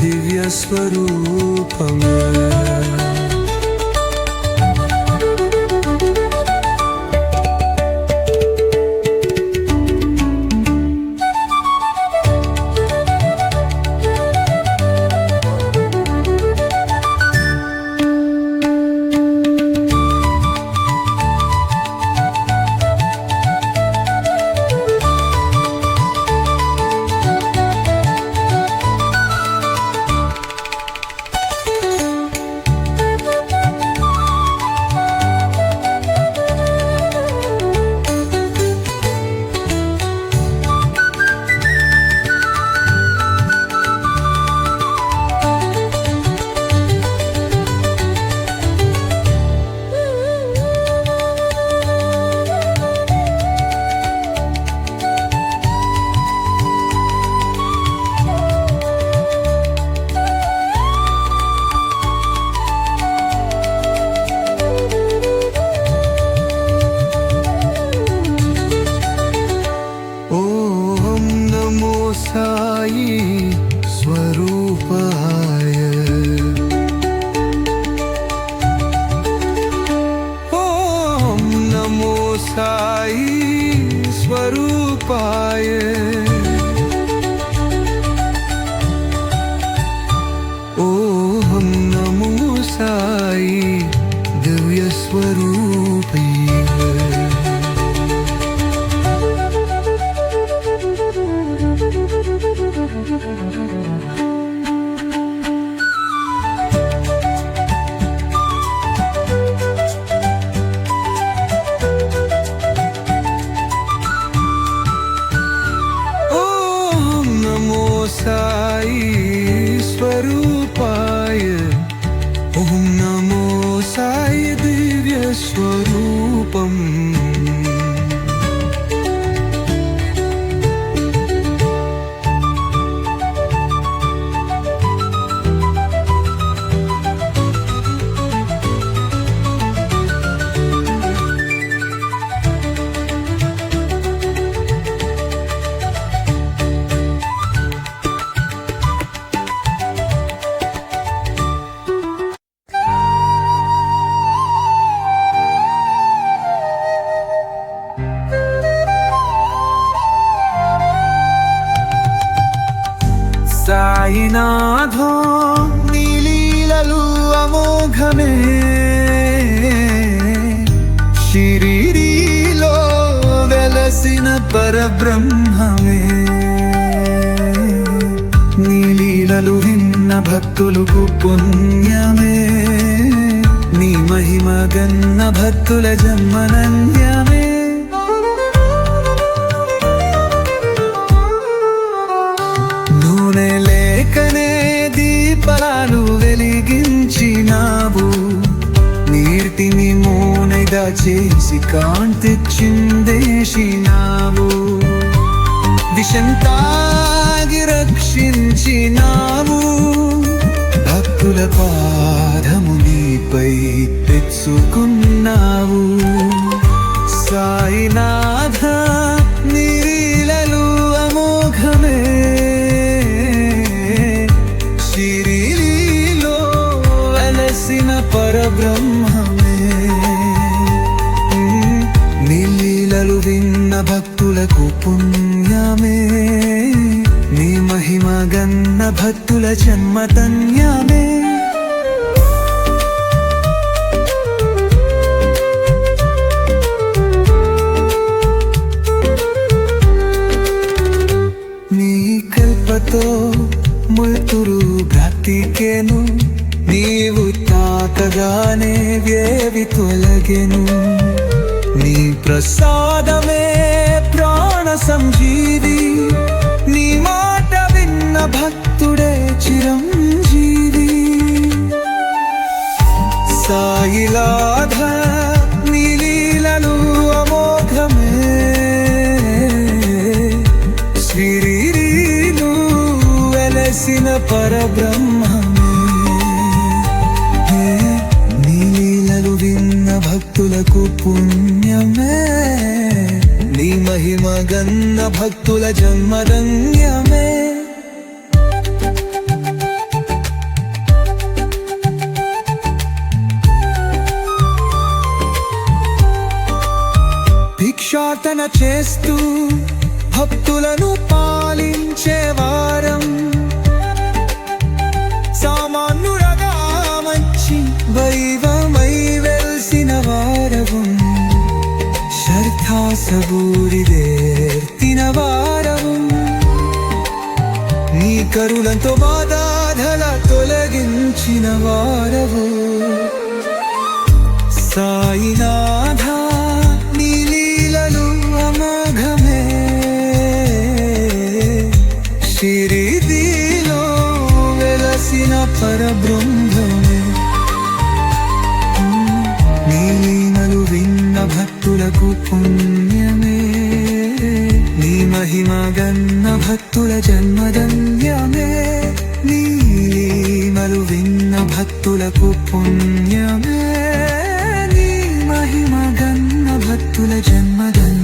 దివ్య స్వరూపమే లీలలు విన్న భక్తులకు పుణ్యమే. నీ మహిమ గన్న భక్తుల జన్మనన్యమే. నూనె లేకనే దీపాలు వెలిగించినావు. నీటిని మూనెగా చేసి కాంతి దిశంతాగి రక్షించినావు. భక్తుల పాదము నీపై తెచ్చుకున్నావు. సాయినాథ నిరీలలు అమోఘమే. శిరిలో అలసిన పరబ్రహ్మమే. నీలీలలు విన్న భక్తులకు పుణ్య ధన్యమే నీ మహిమ గన్న భక్తుల జన్మ ధన్యమే నీ కల్పతో మృతురు బ్రతికెను నీవు తాకగానే వేవి తొలగెను. నీ ప్రసాదమే సంజీవి నీ మాట విన్న భక్తుడే చిరంజీవి. సాయిలాధ నీలీలలు అమోఘమే. శ్రీరీలు వెలసిన పరబ్రహ్మమే. హే, నీలీలలు విన్న భక్తులకు పుణ్యమే. నీ మహిమ గన్న భక్తుల జన్మధన్యమే భిక్షాటన చేస్తూ భక్తులను పాలించే వారం. సామాన్యుడగా మంచి వైవ శ్రద్ధాసబూరిదేర్తిన వారవు నీ కరులంతో బాధాధల తొలగించిన వారవు సాయినాథ భక్తుల జన్మధన్యమే. నీలీనలు విన్న భక్తులకు పుణ్యమే. నీ మహిమ గన్న భక్తుల జన్మధన్య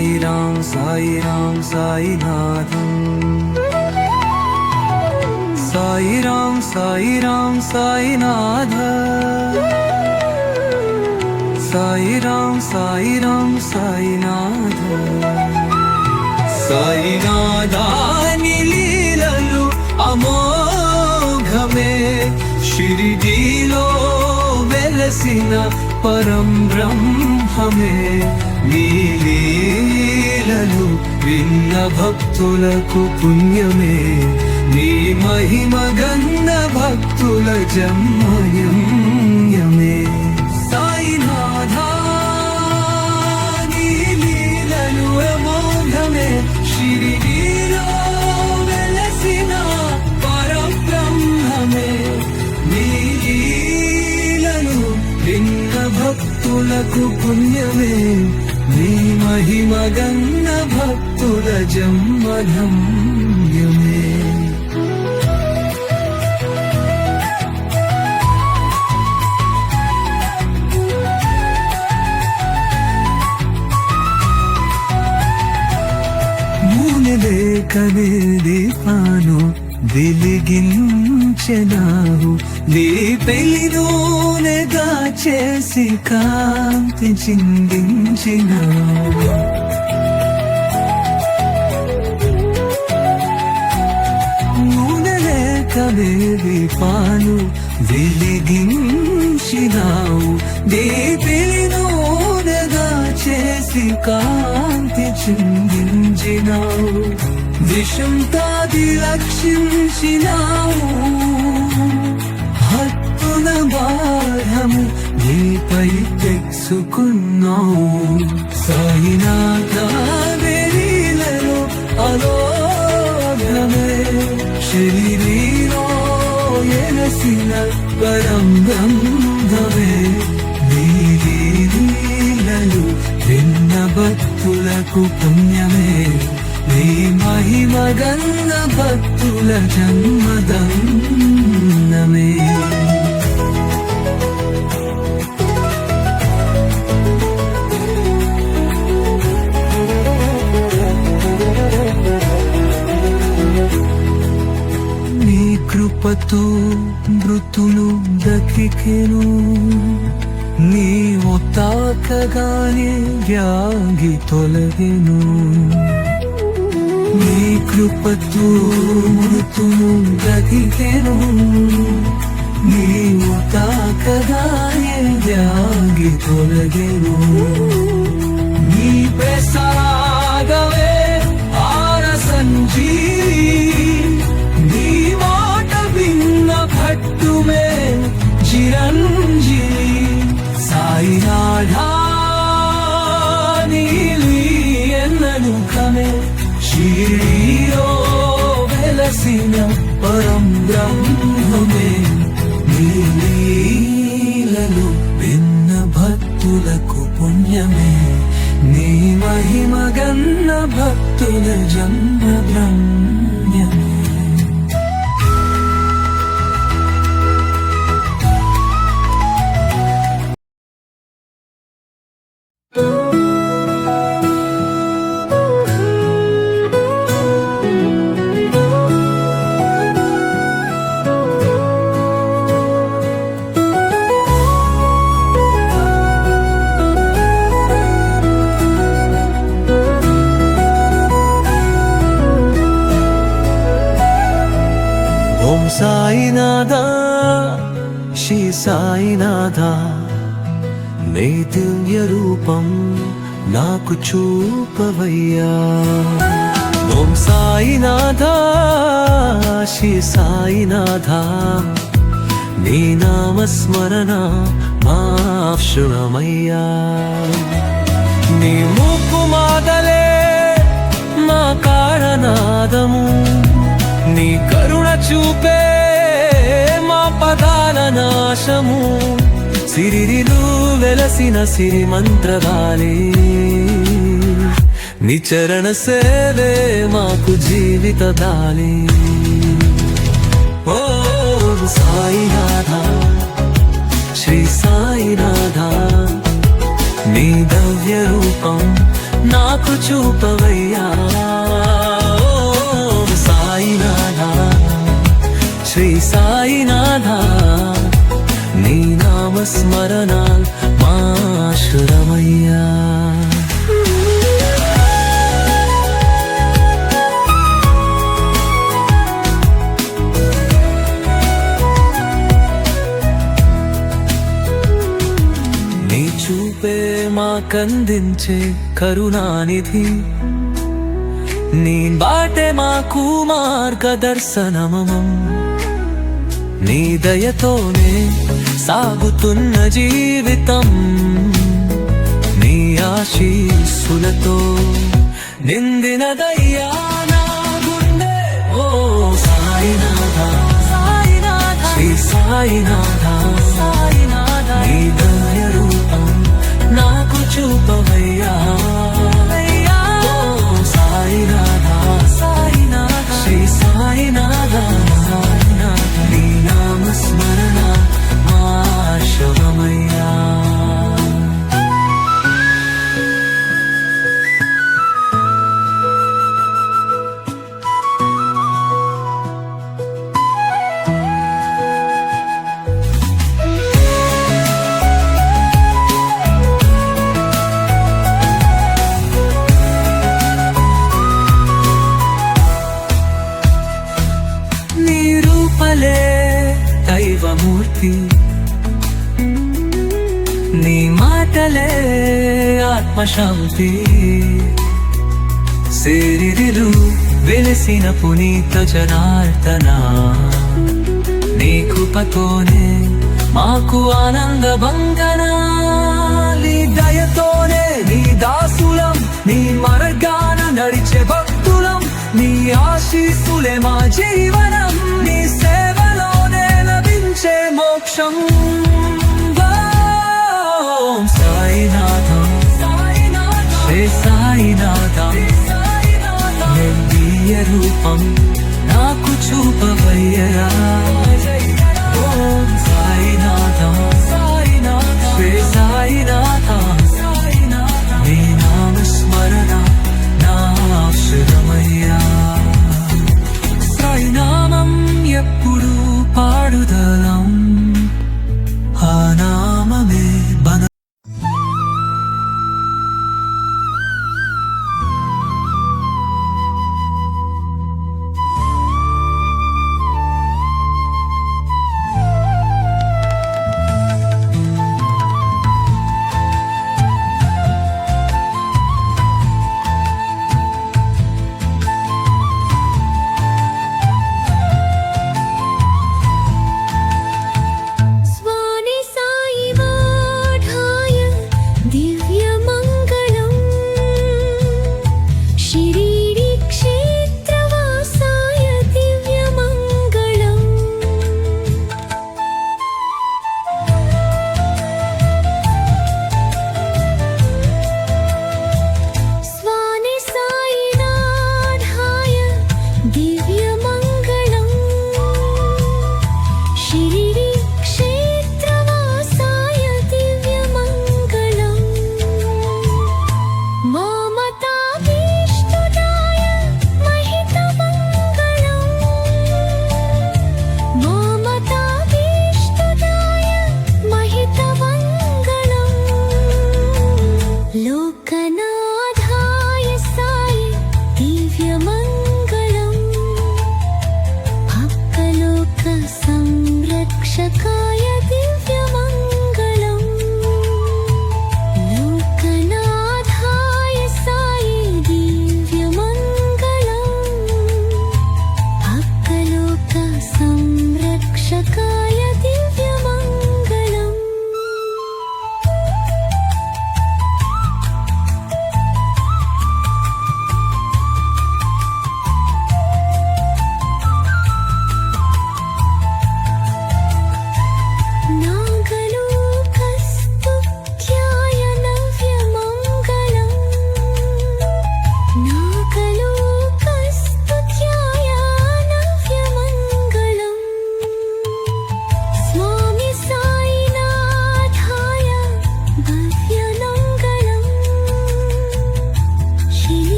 సాయిరాం సాయిరాం సాయినాథం సాయిరాం సాయిరాం సాయినాథ సాయిరాం సాయిరాం సాయినాథ సాయినాథాని లీలలు అమోఘమే షిరిడీలో వెలసిన పరం బ్రహ్మమే నీ లీలలు విన్న భక్తులకు పుణ్యమే. నీ మహిమ గన్న భక్తుల జన్మయమే సాయినాథా నీ లీలలు అమోఘమే. షిరిడీలో వెలసిన పరబ్రహ్మమే. నీ విన్న భక్తులకు పుణ్యమే. మహిమగన్న భక్తుల జన్మధమ్యమే మూనె లేకనే దీపాను వెలిగిన్న వెలిగించెనావు నీ పెళ్ళి పెళ్ళినూనెగా చేసి కాంతి చిందించినావు. నూనె లేక వేవి పాలు వెలిగించినావు. నీ పెళ్ళి నూనెగా చేసి కాంతి చిందించినావు. విషం తాది రక్షించినావు. హత్తున భారము నీపై తెచ్చుకున్నావు. సాయినాథ వెరీలలో అలోగ్రమే శరీరీలో ఎలసిన పరం బ్రహ్మవే నీలీలలు విన్న భక్తులకు పుణ్యమే. నీ మహిమ గంగ భక్తుల జన్మదన్నమే నీ కృపతో మృతులు దక్కికెను. నీ ఒత్తాకగానే వ్యాగి తొలగెను. కృపతో మృతులు దక్కికెను నీ ఒత్తాకగానే వ్యాగి తొలగెను. నీ పెసాగవే వెలసిన పరం బ్రహ్మమే నీలీలలు విన్న భక్తులకు పుణ్యమే. నీ మహిమగన్న భక్తుల జన్మ బ్రహ్మ చూపవయ్యా. ఓం సాయినాథ శ్రీ సాయినాథ. నీ నామస్మరణ మాశురమయ్యా నీ మూపు మాదలే మా కారణాదము నీ కరుణ చూపే మా పదాల నాశము. సిరిరిలు వెలసిన సిరి మంత్రగాలే నీ చరణ సేవే మాకు జీవిత దాలి. ఓ సాయినాథ శ్రీ సాయినాథ నీ దవ్య రూపం నాకు చూపవయ్యా. సాయినాథ శ్రీ సాయినాథ నీ నామస్మరణ మాశురమయ్యా మాకందించే కరుణానిధి. నీ బాటే మాకు మార్గదర్శనమమం. నీ దయతోనే సాగుతున్న జీవితం. నీ ఆశీస్సులతో నిందినదయ్యా నా గుండె. ఓ సాయినాథ. సాయినాథ. శ్రీ సాయినాథ. సేరిదిలు వెలసిన పునీత జనార్దన. నీ కృపతోనే మాకు ఆనంద భంగన నీ దయతోనే నీ దాసులం నీ మార్గాన నడిచే భక్తులం. నీ ఆశీస్సులే మా జీవనం నీ సేవలోనే లభించే మోక్షం. దివ్య రూపం నాకు చూపవయ్యరా ఓం సాయినాథం.